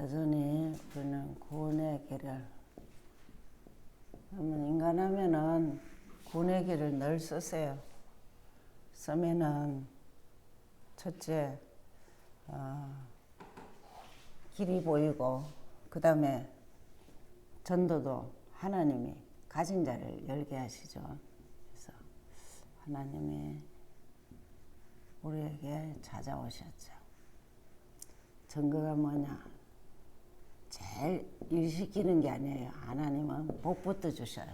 여전히 우리는 구원의 길을 인간하면은 구원의 길을 늘 쓰세요. 쓰면은 첫째 어, 길이 보이고 그 다음에 전도도 하나님이 가진 자를 열게 하시죠. 그래서 하나님이 우리에게 찾아오셨죠. 증거가 뭐냐? 제일 일시키는 게 아니에요. 하나님은 복부터 주셔요.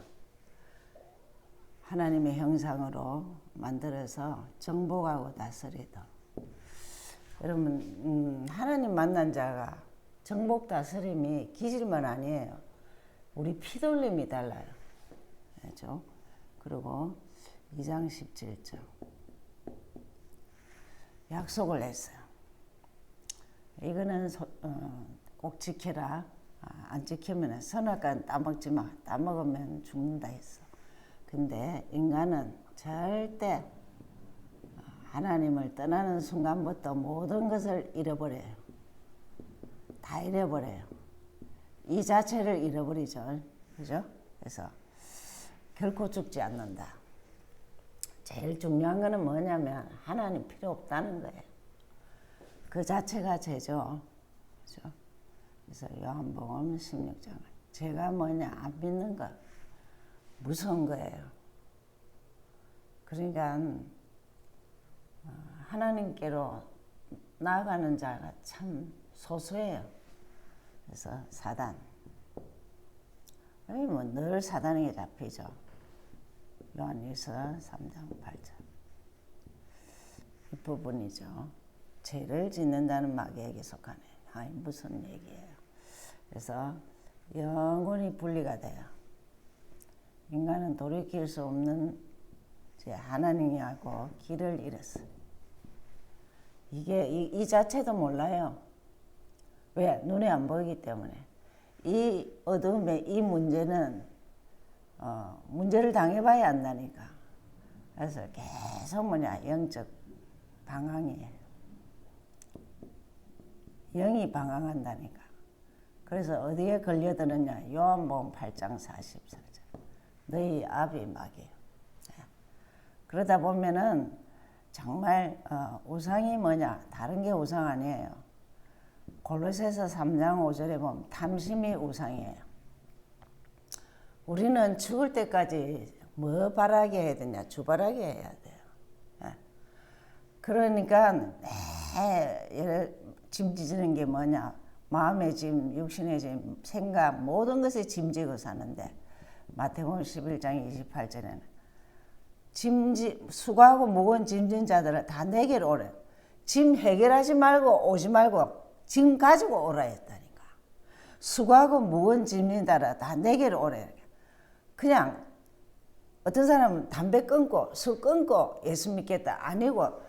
하나님의 형상으로 만들어서 정복하고 다스리도. 여러분, 음, 하나님 만난 자가 정복 다스림이 기질만 아니에요. 우리 피돌림이 달라요. 그죠? 그리고 2장 17절. 약속을 했어요. 이거는 소, 어, 꼭 지켜라. 아, 안 지키면 선악과 따먹지 마. 따먹으면 죽는다 했어. 근데 인간은 절대 하나님을 떠나는 순간부터 모든 것을 잃어버려요. 다 잃어버려요. 이 자체를 잃어버리죠. 그죠? 그래서 결코 죽지 않는다. 제일 중요한 거는 뭐냐면 하나님 필요 없다는 거예요. 그 자체가 죄죠. 그죠? 그래서 요한복음 16장을 제가 뭐냐 안 믿는 거 무서운 거예요. 그러니까 어, 하나님께로 나아가는 자가 참 소수예요. 그래서 사단. 뭐늘 사단에게 잡히죠. 요한일서 3장 8절. 이 부분이죠. 죄를 짓는다는 마귀에게 속하네. 아이 무슨 얘기예요. 그래서 영원히 분리가 돼요. 인간은 돌이킬 수 없는 하나님이하고 길을 잃었어. 이게 이, 이 자체도 몰라요. 왜? 눈에 안 보이기 때문에. 이 어둠의 이 문제는 어, 문제를 당해봐야 안다니까. 그래서 계속 뭐냐 영적 방황이에요. 영이 방황한다니까. 그래서 어디에 걸려드느냐? 요한복음 8장 44절. 너희 아비 마귀요. 그러다 보면은 정말 어, 우상이 뭐냐? 다른 게 우상 아니에요. 골로새서 3장 5절에 보면 탐심이 우상이에요. 우리는 죽을 때까지 뭐 바라게 해야 되냐? 주바라게 해야 돼요. 예. 그러니까 매 짐지는 게 뭐냐? 마음의 짐, 육신의 짐, 생각 모든 것에 짐지고 사는데 마태복음 11장 28절에는 짐지 수고하고 무거운 짐진 자들은 다 내게로 오래. 짐 해결하지 말고 오지 말고 짐 가지고 오라 했다니까. 수고하고 무거운 짐진 자들은 다 내게로 오래. 그냥 어떤 사람은 담배 끊고 술 끊고 예수 믿겠다 아니고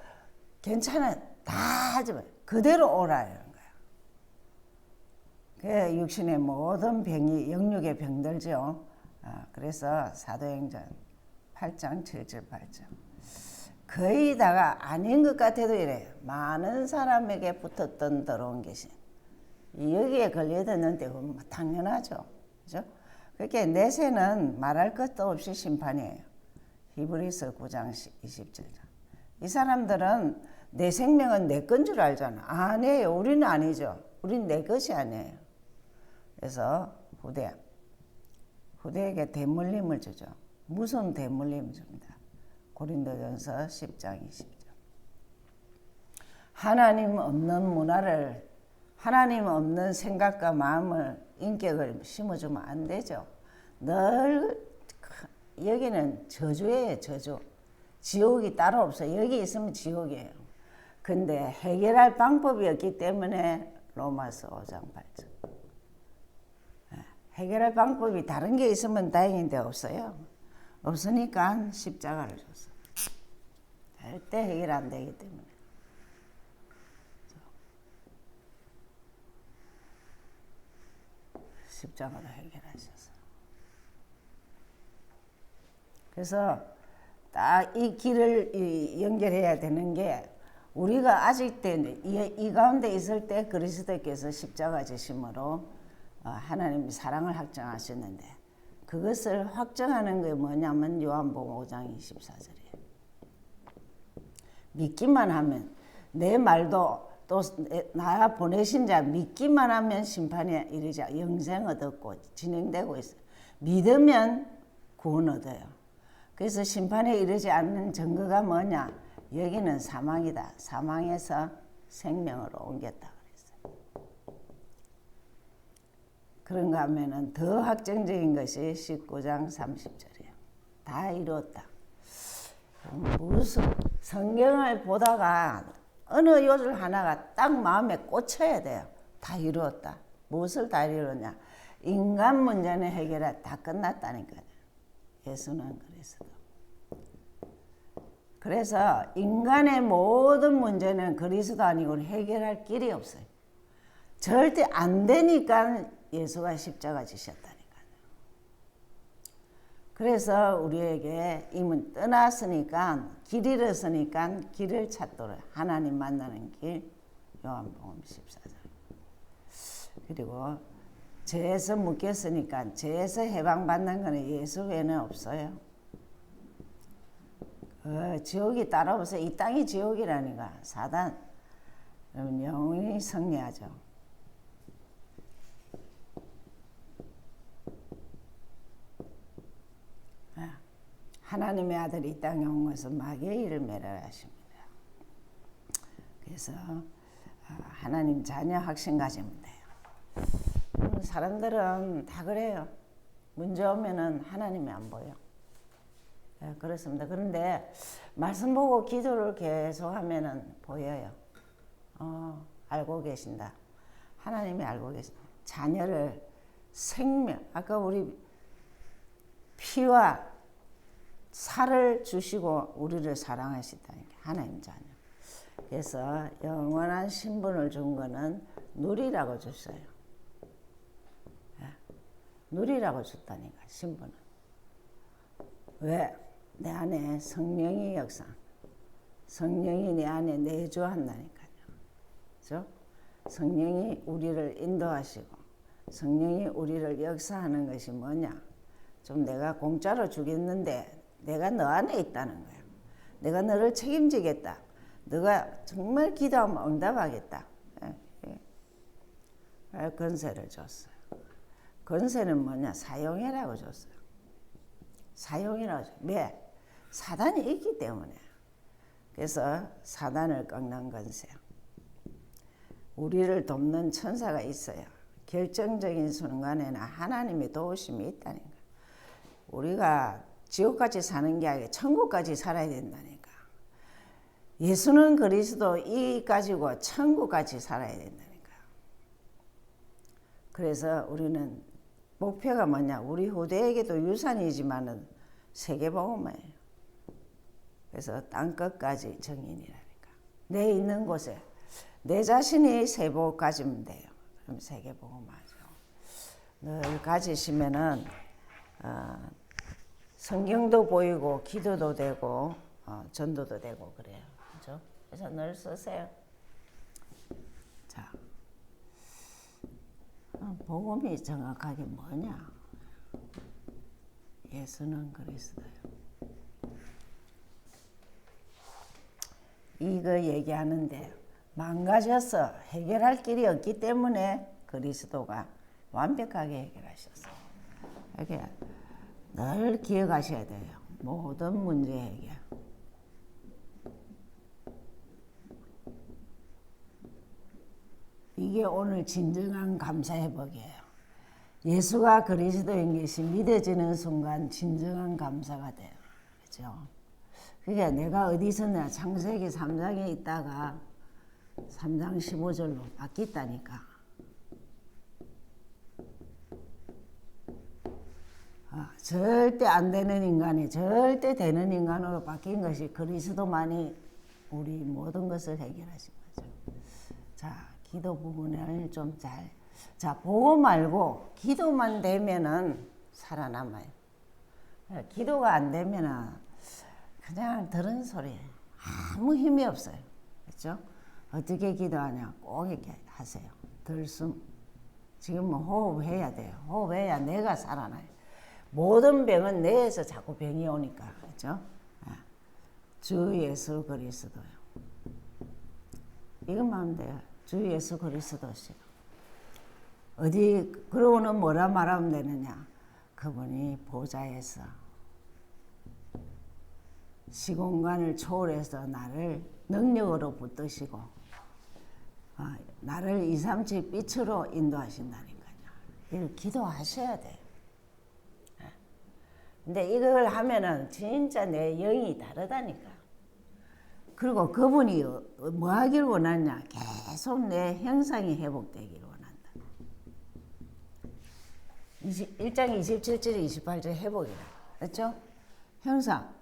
괜찮아 다 하지 마 그대로 오라 이런 거야. 그 육신의 모든 병이 영육의 병들죠. 아, 그래서 사도행전 8장 7절 8절 거의 다가 아닌 것 같아도 이래요. 많은 사람에게 붙었던 더러운 귀신 여기에 걸려드는데 뭐 당연하죠. 그죠? 그렇게 내세는 말할 것도 없이 심판이에요. 히브리서 9장 20절. 이 사람들은 내 생명은 내 건 줄 알잖아. 아니에요. 우리는 아니죠. 우린 내 것이 아니에요. 그래서 후대, 후대에게 대물림을 주죠. 무슨 대물림 줍니다. 고린도전서 10장 20절. 하나님 없는 문화를 하나님 없는 생각과 마음을 인격을 심어주면 안 되죠. 늘 여기는 저주예요, 저주. 지옥이 따로 없어요. 여기 있으면 지옥이에요. 근데 해결할 방법이 없기 때문에 로마서 5장 8절. 해결할 방법이 다른 게 있으면 다행인데 없어요. 없으니까 십자가를 줬어. 절대 해결 안 되기 때문에. 십자가로 해결하셨어. 그래서 딱 이 길을 연결해야 되는 게 우리가 아직 때는 이, 이 가운데 있을 때 그리스도께서 십자가 지심으로 어, 하나님이 사랑을 확정하셨는데 그것을 확정하는 게 뭐냐면 요한복음 5장 24절이에요. 믿기만 하면 내 말도 또나 보내신 자 믿기만 하면 심판에 이르자 영생 얻었고 진행되고 있어요. 믿으면 구원 얻어요. 그래서 심판에 이르지 않는 증거가 뭐냐? 여기는 사망이다. 사망에서 생명으로 옮겼다 그랬어요. 그런가 하면은 더 확정적인 것이 19장 30절이에요. 다 이루었다. 무슨 성경을 보다가 어느 요절 하나가 딱 마음에 꽂혀야 돼요. 다 이루었다. 무엇을 다 이루었냐? 인간 문제는 해결해 다 끝났다니까요. 예수는 그리스도. 그래서 인간의 모든 문제는 그리스도 아니고 해결할 길이 없어요. 절대 안 되니까 예수가 십자가 지셨다니까요. 그래서 우리에게 이문 떠났으니까 길 잃었으니까 길을 찾도록 하나님 만나는 길 요한복음 14장. 그리고 죄에서 묶였으니까 죄에서 해방받는 것은 예수 외에는 없어요. 어, 지옥이 없어요. 이 땅이 지옥이라니까 사단. 여러분 영원히 승리하죠. 아, 하나님의 아들이 이 땅에 온 것은 마귀의 일을 매라 하십니다. 그래서 아, 하나님 자녀 확신 가지면 돼요. 음, 사람들은 다 그래요. 문제 오면은 하나님이 안 보여. 예, 그렇습니다. 그런데 말씀 보고 기도를 계속 하면은 보여요. 어, 알고 계신다. 하나님이 알고 계신다. 자녀를 생명, 아까 우리 피와 살을 주시고 우리를 사랑하시다니까. 하나님 자녀. 그래서 영원한 신분을 준 거는 누리라고 줬어요. 예, 누리라고 줬다니까, 신분은. 왜? 내 안에 성령이 역사. 성령이 내 안에 내주한다니까요. 그죠? 성령이 우리를 인도하시고, 성령이 우리를 역사하는 것이 뭐냐? 좀 내가 공짜로 주겠는데, 내가 너 안에 있다는 거야. 내가 너를 책임지겠다. 너가 정말 기도하면 응답하겠다. 예, 예. 건세를 줬어요. 건세는 뭐냐? 사용해라고 줬어요. 사용이라고 줘. 왜? 사단이 있기 때문에. 그래서 사단을 꺾는 건세. 우리를 돕는 천사가 있어요. 결정적인 순간에는 하나님의 도우심이 있다는 거. 우리가 지옥까지 사는 게 아니라 천국까지 살아야 된다니까. 예수는 그리스도 이 가지고 천국까지 살아야 된다니까. 그래서 우리는 목표가 뭐냐? 우리 후대에게도 유산이지만은 세계복음이에요. 그래서 땅 끝까지 정인이라니까. 내 있는 곳에 내 자신이 세복 가지면 돼요. 그럼 세계복음 하죠. 늘 가지시면은 어, 성경도 보이고 기도도 되고 어, 전도도 되고 그래요. 그죠? 그래서 늘 쓰세요. 자. 어, 복음이 정확하게 뭐냐? 예수는 그리스도요. 이거 얘기하는데 망가져서 해결할 길이 없기 때문에 그리스도가 완벽하게 해결하셨어요. 이렇게 늘 기억하셔야 돼요. 모든 문제 해결. 이게 오늘 진정한 감사 회복이에요. 예수가 그리스도인 것이 믿어지는 순간 진정한 감사가 돼요. 그죠? 그게 내가 어디 있었냐. 창세기 3장에 있다가 3장 15절로 바뀌었다니까. 아, 절대 안 되는 인간이 절대 되는 인간으로 바뀐 것이 그리스도만이 우리 모든 것을 해결하신 거죠. 자, 기도 부분을 좀 잘, 자, 보고 말고 기도만 되면은 살아남아요. 기도가 안 되면은 그냥 들은 소리 아무 힘이 없어요. 그렇죠? 어떻게 기도하냐 꼭 이렇게 하세요. 들숨. 지금 뭐 호흡해야 돼요. 호흡해야 내가 살아나요. 모든 병은 뇌에서 자꾸 병이 오니까 그렇죠? 아, 주 예수 그리스도요. 이것만 돼요. 주 예수 그리스도시요. 어디 그러고는 뭐라 말하면 되느냐? 그분이 보좌에서 시공간을 초월해서 나를 능력으로 붙드시고 어, 나를 2, 3, 7 빛으로 인도하신다니까요. 이걸 기도하셔야 돼요. 예. 근데 이걸 하면은 진짜 내 영이 다르다니까. 그리고 그분이 어, 뭐 하길 원하냐? 계속 내 형상이 회복되기를 원한다. 20, 1장 27절, 28절 회복이라. 그렇죠? 형상.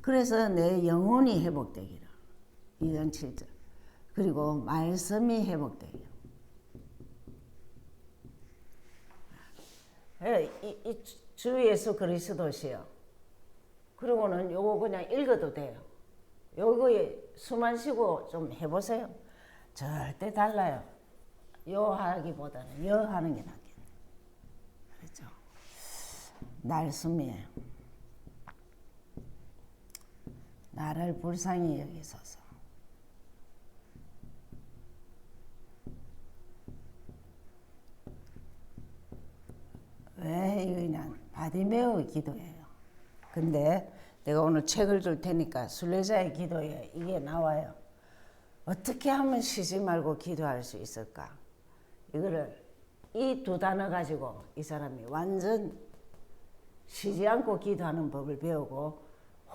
그래서 내 영혼이 회복되기를. 2장 7절. 그리고 말씀이 회복되기를. 예, 이, 이 주 예수 그리스도시요. 그리고는 요거 그냥 읽어도 돼요. 요거에 숨안 쉬고 좀 해보세요. 절대 달라요. 요 하기보다는 여 하는 게 낫겠네. 그렇죠? 날숨이에요. 나를 불쌍히 여기소서. 왜 이거냐? 바디메오 기도예요. 근데 내가 오늘 책을 줄 테니까 순례자의 기도에 이게 나와요. 어떻게 하면 쉬지 말고 기도할 수 있을까? 이거를 이 두 단어 가지고 이 사람이 완전 쉬지 않고 기도하는 법을 배우고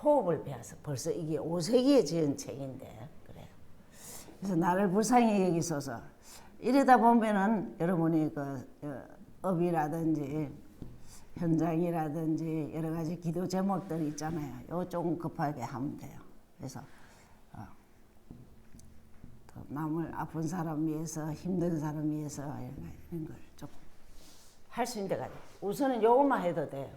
호흡을 배워서 벌써 이게 5세기에 지은 책인데 그래요. 그래서 나를 불쌍히 여기소서 이러다 보면은 여러분이 그 어, 업이라든지 현장이라든지 여러 가지 기도 제목들 있잖아요. 요 조금 급하게 하면 돼요. 그래서 어, 또 남을 아픈 사람 위해서 힘든 사람 위해서 이런 걸 조금 할 수 있는 데가. 우선은 요것만 해도 돼요.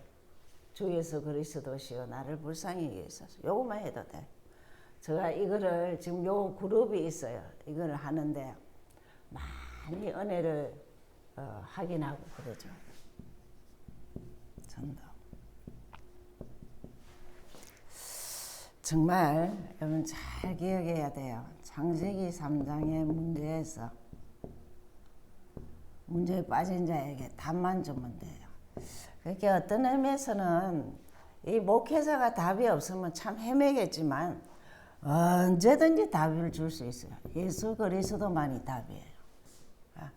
주 예수 그리스도시여 나를 불쌍히 여기소서. 요것만 해도 돼. 제가 이거를 지금 요 그룹이 있어요. 이거를 하는데 많이 은혜를 어, 확인하고 그러죠. 전도. 정말 여러분 잘 기억해야 돼요. 창세기 3장의 문제에서 문제에 빠진 자에게 답만 주면 돼요. 그렇게 어떤 의미에서는 이 목회자가 답이 없으면 참 헤매겠지만 언제든지 답을 줄 수 있어요. 예수 그리스도만이 답이에요. 아,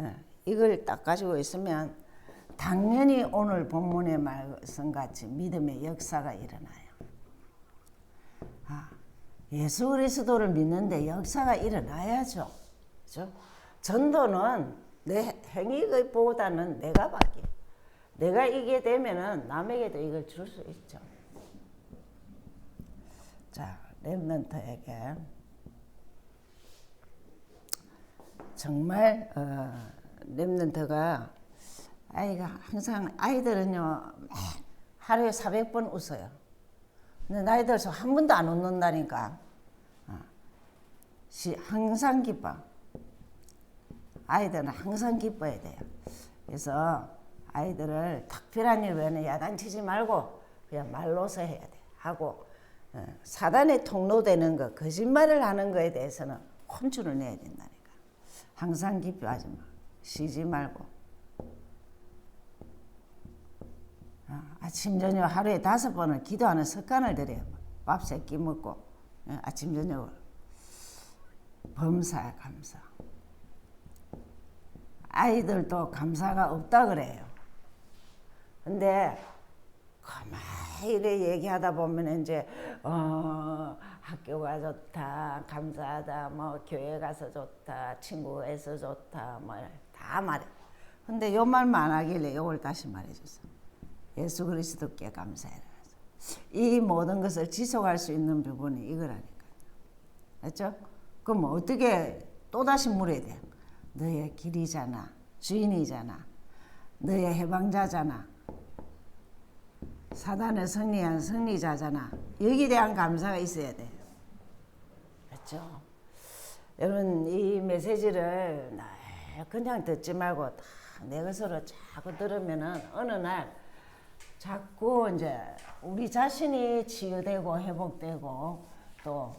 예, 이걸 딱 가지고 있으면 당연히 오늘 본문의 말씀같이 믿음의 역사가 일어나요. 아, 예수 그리스도를 믿는데 역사가 일어나야죠. 그죠? 전도는 내 행위보다는 내가 받기. 내가 이게 되면은 남에게도 이걸 줄 수 있죠. 자, 랩런트에게 정말 어, 랩런트가 아이가 항상 아이들은요 하루에 400번 웃어요. 근데 나이 들어서 한 번도 안 웃는다니까. 어. 시, 항상 기뻐. 아이들은 항상 기뻐야 돼요. 그래서 아이들을 특별한 일 외에는 야단치지 말고 그냥 말로서 해야 돼. 하고 어, 사단에 통로되는 거, 거짓말을 하는 거에 대해서는 혼쭐을 내야 된다니까. 항상 기뻐하지 마. 쉬지 말고. 어, 아침 저녁 하루에 다섯 번을 기도하는 습관을 들여요. 밥 세 끼 먹고 어, 아침 저녁을 범사 감사. 아이들도 감사가 없다 그래요. 근데 가만히 이래 얘기하다 보면 이제 어 학교가 좋다 감사하다 뭐 교회 가서 좋다 친구에서 좋다 뭐 다 말해. 근데 요 말만 안 하길래 요걸 다시 말해줬어. 예수 그리스도께 감사해라. 이 모든 것을 지속할 수 있는 부분이 이거라니까. 맞죠? 그럼 어떻게 또다시 물어야 돼? 너의 길이잖아. 주인이잖아. 너의 해방자잖아. 사단을 승리한 승리자잖아. 여기에 대한 감사가 있어야 돼. 그렇죠? 여러분 이 메시지를 나 그냥 듣지 말고 다내 것으로 자꾸 들으면은 어느 날 자꾸 이제 우리 자신이 치유되고 회복되고 또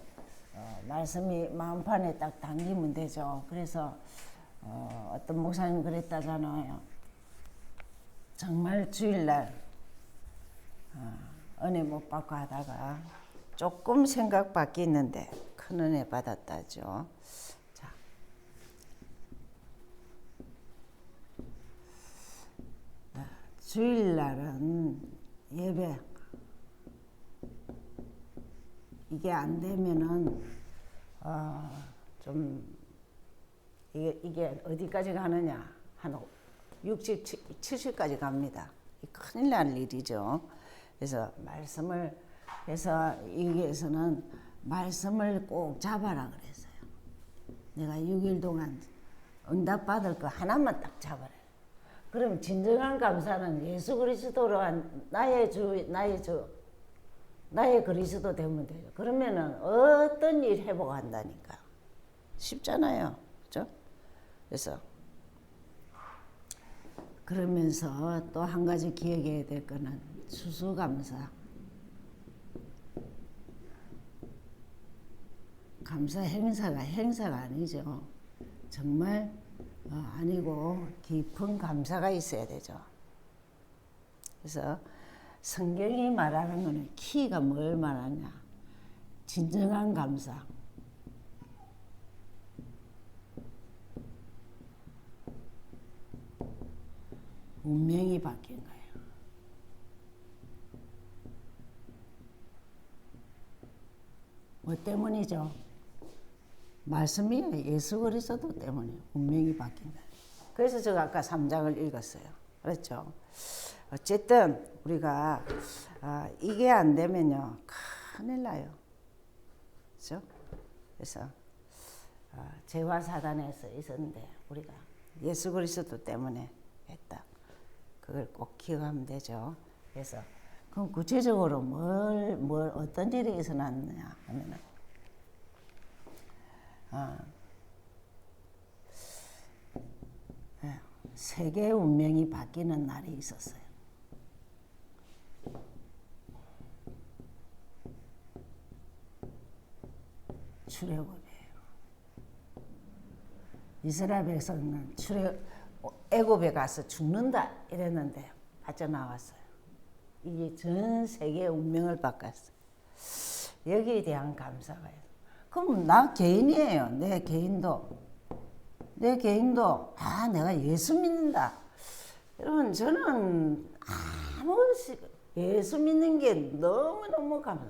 어, 말씀이 마음판에 딱 당기면 되죠. 그래서 어, 어떤 목사님 그랬다잖아요. 정말 주일날 어, 은혜 못 받고 하다가 조금 생각 바뀌었는데 큰 은혜 받았다죠. 자, 아, 주일날은 예배 이게 안 되면은 어, 좀 이게, 이게 어디까지 가느냐 한 60, 70까지 갑니다. 이 큰일 날 일이죠. 그래서 말씀을 해서 여기에서는 말씀을 꼭 잡아라 그랬어요. 내가 6일 동안 응답 받을 거 하나만 딱 잡아라. 그럼 진정한 감사는 예수 그리스도로 한 나의 주 나의 주 나의 그리스도 되면 돼요. 그러면은 어떤 일 회복한다니까. 쉽잖아요. 그죠? 그래서 그러면서 또 한 가지 기억해야 될 거는 수수감사. 감사 행사가 행사가 아니죠. 정말 어, 아니고 깊은 감사가 있어야 되죠. 그래서 성경이 말하는 거는 키가 뭘 말하냐? 진정한 감사. 운명이 바뀐 거예요. 뭐 때문이죠? 말씀이 예수 그리스도 때문에 운명이 바뀐 거예요. 그래서 제가 아까 3장을 읽었어요. 그렇죠? 어쨌든 우리가 아, 이게 안 되면요 큰일 나요. 그렇죠? 그래서 아, 죄와 사단에서 있었는데 우리가 예수 그리스도 때문에 했다. 그걸 꼭 기억하면 되죠. 그래서 그럼 구체적으로 뭘, 뭘 어떤 일이 일어났느냐 하면은 아, 예, 세계 운명이 바뀌는 날이 있었어요. 출애굽이에요. 이스라엘 백성은 출애 애굽에 가서 죽는다 이랬는데 빠져나왔어요. 이게 전 세계 운명을 바꿨어요. 여기에 대한 감사가 있어요. 그럼 나 개인이에요. 내 개인도 내 개인도 아 내가 예수 믿는다. 여러분 저는 아무 시- 예수 믿는 게 너무 너무 감사.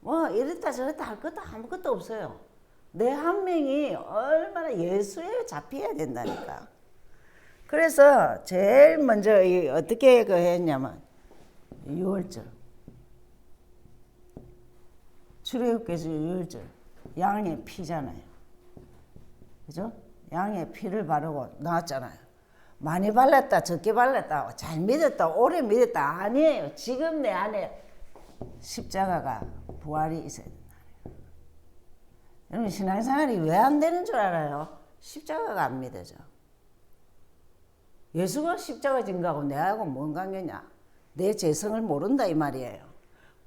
뭐 이랬다 저랬다 할 것도 아무것도 없어요. 내 한 명이 얼마나 예수에 잡혀야 된다니까. 그래서 제일 먼저 이 어떻게 그 했냐면 6월절 출애굽께서 6월절 양의 피잖아요. 그죠? 양의 피를 바르고 나왔잖아요. 많이 발랐다, 적게 발랐다, 잘 믿었다, 오래 믿었다 아니에요. 지금 내 안에 십자가가 부활이 있어야. 여러분 신앙생활이 왜 안 되는 줄 알아요? 십자가가 안 믿어져. 예수가 십자가 진 거하고 내하고 뭔 관계냐? 내 재성을 모른다 이 말이에요.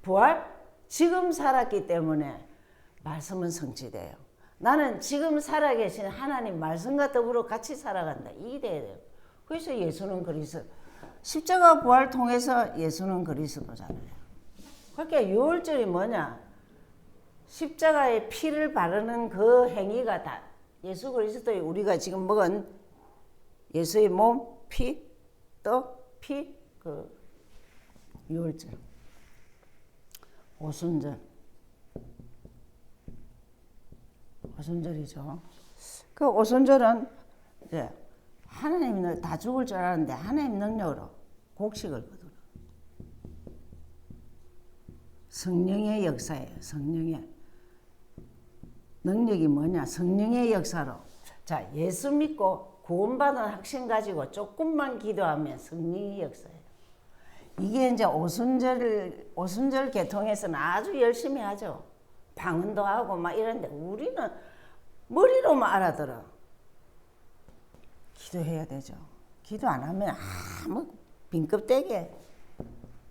부활 지금 살았기 때문에 말씀은 성취돼요. 나는 지금 살아계신 하나님 말씀과 더불어 같이 살아간다. 이 돼야 돼요. 그래서 예수는 그리스도. 십자가 부활 통해서 예수는 그리스도잖아요. 그러니까 유월절이 뭐냐? 십자가에 피를 바르는 그 행위가 다 예수 그리스도의 우리가 지금 먹은 예수의 몸, 피, 떡, 피, 그 유월절, 오순절, 오순절이죠. 그 오순절은 이제 하나님은 다 죽을 줄 알았는데 하나님 능력으로 곡식을 거두라. 성령의 역사예요. 성령의 능력이 뭐냐? 성령의 역사로. 자, 예수 믿고 구원받은 확신 가지고 조금만 기도하면 성령의 역사예요. 이게 이제 오순절 오순절 개통에서는 아주 열심히 하죠. 방언도 하고 막 이런데 우리는 머리로만 알아들어. 기도해야 되죠. 기도 안 하면 아무 빈껍데기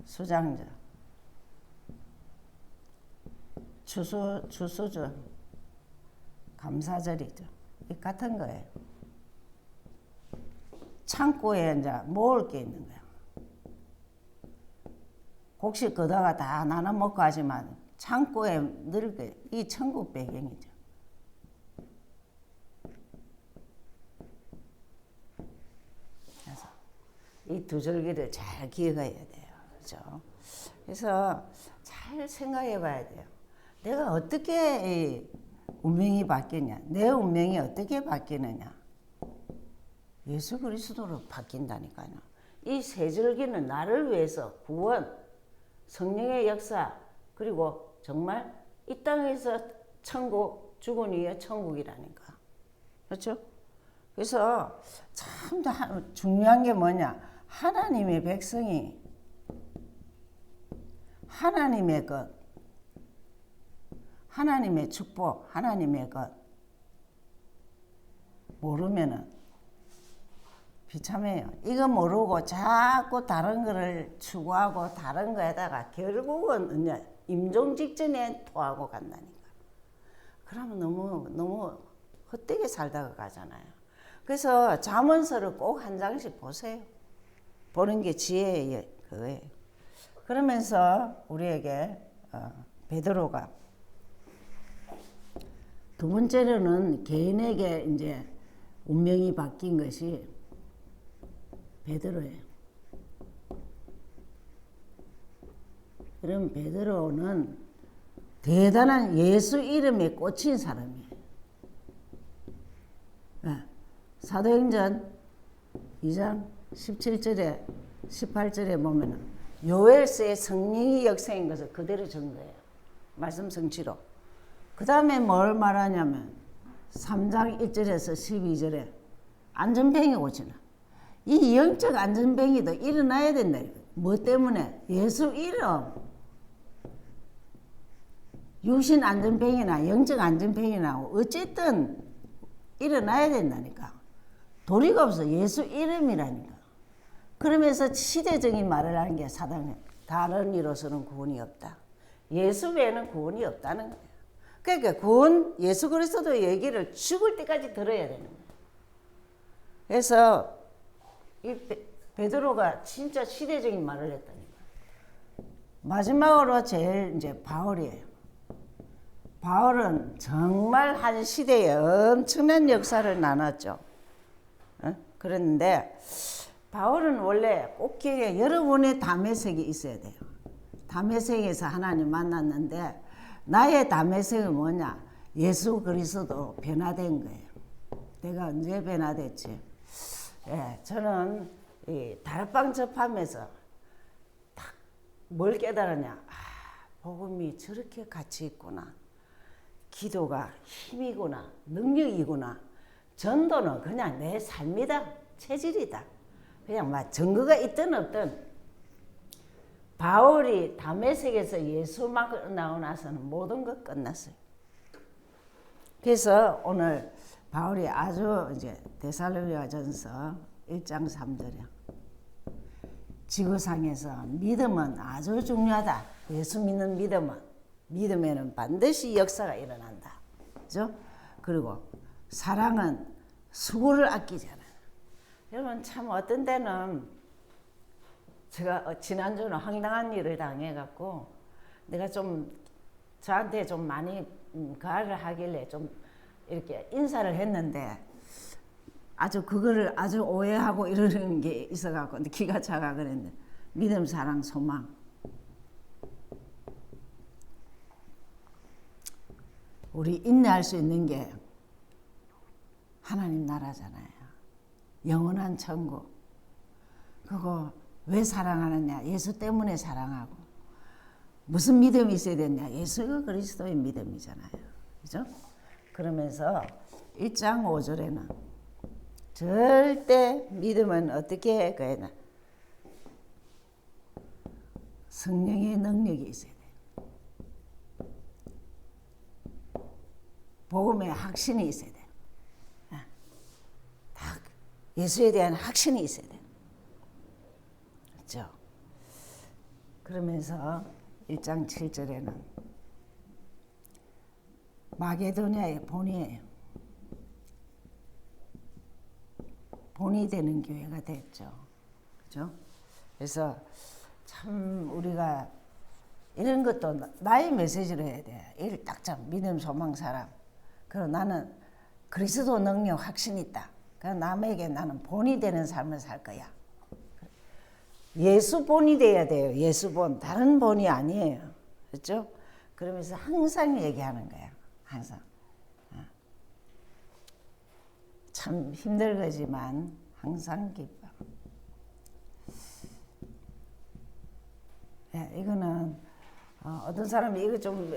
수장자 추수 추수주 감사절이죠. 이 같은 거예요. 창고에 이제 모을 게 있는 거야. 곡식 걷다가 다 나눠 먹고 하지만 창고에 늙게 이 천국 배경이죠. 그래서 이 두 절기를 잘 기억해야 돼요. 그렇죠? 그래서 잘 생각해 봐야 돼요. 내가 어떻게 이 운명이 바뀌냐? 내 운명이 어떻게 바뀌느냐? 예수 그리스도로 바뀐다니까요. 이 세 절기는 나를 위해서 구원, 성령의 역사, 그리고 정말 이 땅에서 천국, 죽은 이후에 천국이라니까. 그렇죠? 그래서 참 다- 중요한 게 뭐냐? 하나님의 백성이 하나님의 것, 하나님의 축복, 하나님의 것 모르면은 비참해요. 이거 모르고 자꾸 다른 거를 추구하고 다른 거에다가 결국은 임종 직전에 토하고 간다니까. 그러면 너무 너무 헛되게 살다가 가잖아요. 그래서 잠언서를 꼭 한 장씩 보세요. 보는 게 지혜의 그거예요. 그러면서 우리에게 어, 베드로가 두 번째로는 개인에게 이제 운명이 바뀐 것이 베드로예요. 그럼 베드로는 대단한 예수 이름에 꽂힌 사람이에요. 예. 사도행전 2장 17절에 18절에 보면은 요엘서의 성령이 역사인 것을 그대로 전 거예요. 말씀 성취로. 그 다음에 뭘 말하냐면 3장 1절에서 12절에 안전뱅이 오잖아. 이 영적 안전뱅이도 일어나야 된다. 뭐 때문에? 예수 이름. 육신 안전뱅이나 영적 안전뱅이나 어쨌든 일어나야 된다니까. 도리가 없어. 예수 이름이라니까. 그러면서 시대적인 말을 하는 게 사단이 다른 이로서는 구원이 없다. 예수 외에는 구원이 없다는 거예요. 그러니까 구원 예수 그리스도 얘기를 죽을 때까지 들어야 되는 거예요. 그래서 이 베, 베드로가 진짜 시대적인 말을 했다니까. 마지막으로 제일 이제 바울이에요. 바울은 정말 한 시대에 엄청난 역사를 나눴죠. 어? 그런데 바울은 원래 꼭 기억에 여러분의 담의색이 있어야 돼요. 담의색에서 하나님 만났는데 나의 담의색은 뭐냐? 예수 그리스도 변화된 거예요. 내가 언제 변화됐지? 예, 저는 이 다락방 접하면서 딱 뭘 깨달았냐? 아, 복음이 저렇게 가치 있구나. 기도가 힘이구나. 능력이구나. 전도는 그냥 내 삶이다. 체질이다. 그냥 막 증거가 있든 없든 바울이 담에색에서 예수 막 나오고 나서는 모든 것 끝났어요. 그래서 오늘 바울이 아주 이제 데살로니가전서 1장 3절이야. 지구상에서 믿음은 아주 중요하다. 예수 믿는 믿음은 믿음에는 반드시 역사가 일어난다. 그죠? 그리고 사랑은 수고를 아끼잖아. 여러분 참 어떤 때는 제가 어, 지난주는 황당한 일을 당해갖고 내가 좀 저한테 좀 많이 음, 가를 하길래 좀 이렇게 인사를 했는데 아주 그거를 아주 오해하고 이러는 게 있어갖고 근데 기가 차가 그랬는데 믿음, 사랑, 소망 우리 인내할 수 있는 게 하나님 나라잖아요. 영원한 천국. 그거 왜 사랑하느냐? 예수 때문에 사랑하고. 무슨 믿음이 있어야 되냐? 예수 그리스도의 믿음이잖아요. 그죠? 그러면서 1장 5절에는 절대 믿음은 어떻게 해? 그에는 성령의 능력이 있어야 돼요. 복음에 확신이 있어야 돼. 아, 다 예수에 대한 확신이 있어야 돼. 그렇죠? 그러면서 1장 7절에는 마게도니아의 본이에요. 본이 되는 교회가 됐죠. 그죠? 그래서 참 우리가 이런 것도 나- 나의 메시지로 해야 돼. 일딱장 믿음 소망 사람. 그리고 나는 그리스도 능력 확신 있다. 그 남에게 나는 본이 되는 삶을 살 거야. 예수 본이 돼야 돼요. 예수 본 다른 본이 아니에요. 그렇죠? 그러면서 항상 얘기하는 거야. 항상. 어. 참 힘들 거지만 항상 기뻐. 예, 이거는 어, 어떤 사람이 이거 좀,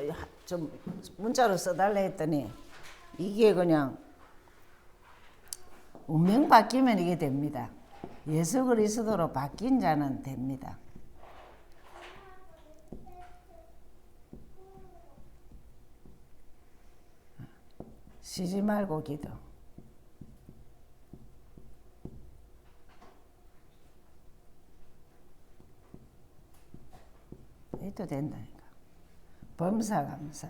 좀 문자로 써달라 했더니 이게 그냥 운명 바뀌면 이게 됩니다. 예수 그리스도로 바뀐 자는 됩니다. 쉬지 말고 기도. 이도 된다니까. 범사 감사.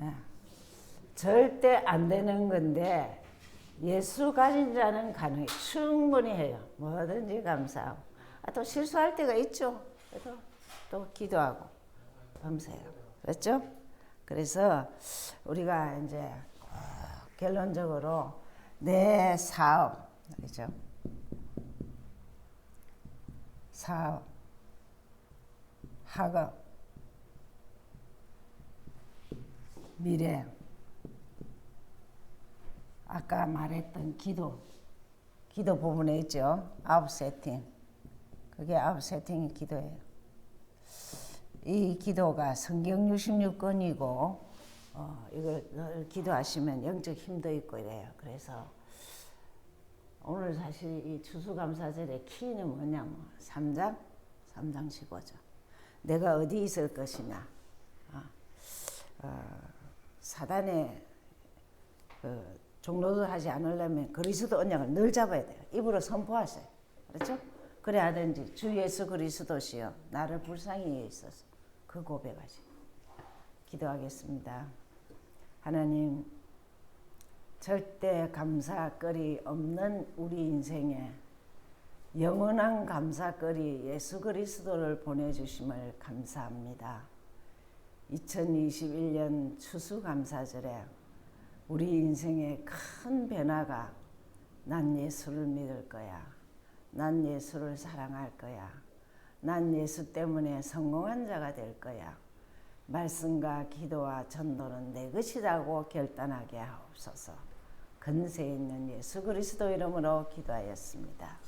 예. 절대 안 되는 건데 예수 가진 자는 가능해 충분히 해요. 뭐든지 감사하고 아, 또 실수할 때가 있죠. 그래도 또 기도하고 범사해요. 그렇죠? 그래서 우리가 이제 결론적으로 내 사업 그렇죠? 사업, 학업, 미래, 아까 말했던 기도, 기도 부분에 있죠. 아홉 세팅. 그게 아홉 세팅이 기도예요. 이 기도가 성경 66권이고, 어, 이걸 늘 기도하시면 영적 힘도 있고 이래요. 그래서 오늘 사실 이 추수감사절의 키는 뭐냐면 3장, 3장 15절. 내가 어디 있을 것이냐. 어, 어, 사단의 그 종로도 하지 않으려면 그리스도 언약을 늘 잡아야 돼요. 입으로 선포하세요. 그렇죠? 그래야 하든지 주 예수 그리스도시여 나를 불쌍히 해 있어서 그 고백하시. 기도하겠습니다. 하나님 절대 감사거리 없는 우리 인생에 영원한 감사거리 예수 그리스도를 보내주심을 감사합니다. 2021년 추수감사절에 우리 인생의 큰 변화가 난 예수를 믿을 거야. 난 예수를 사랑할 거야. 난 예수 때문에 성공한 자가 될 거야. 말씀과 기도와 전도는 내 것이라고 결단하게 하옵소서. 근세 있는 예수 그리스도 이름으로 기도하였습니다.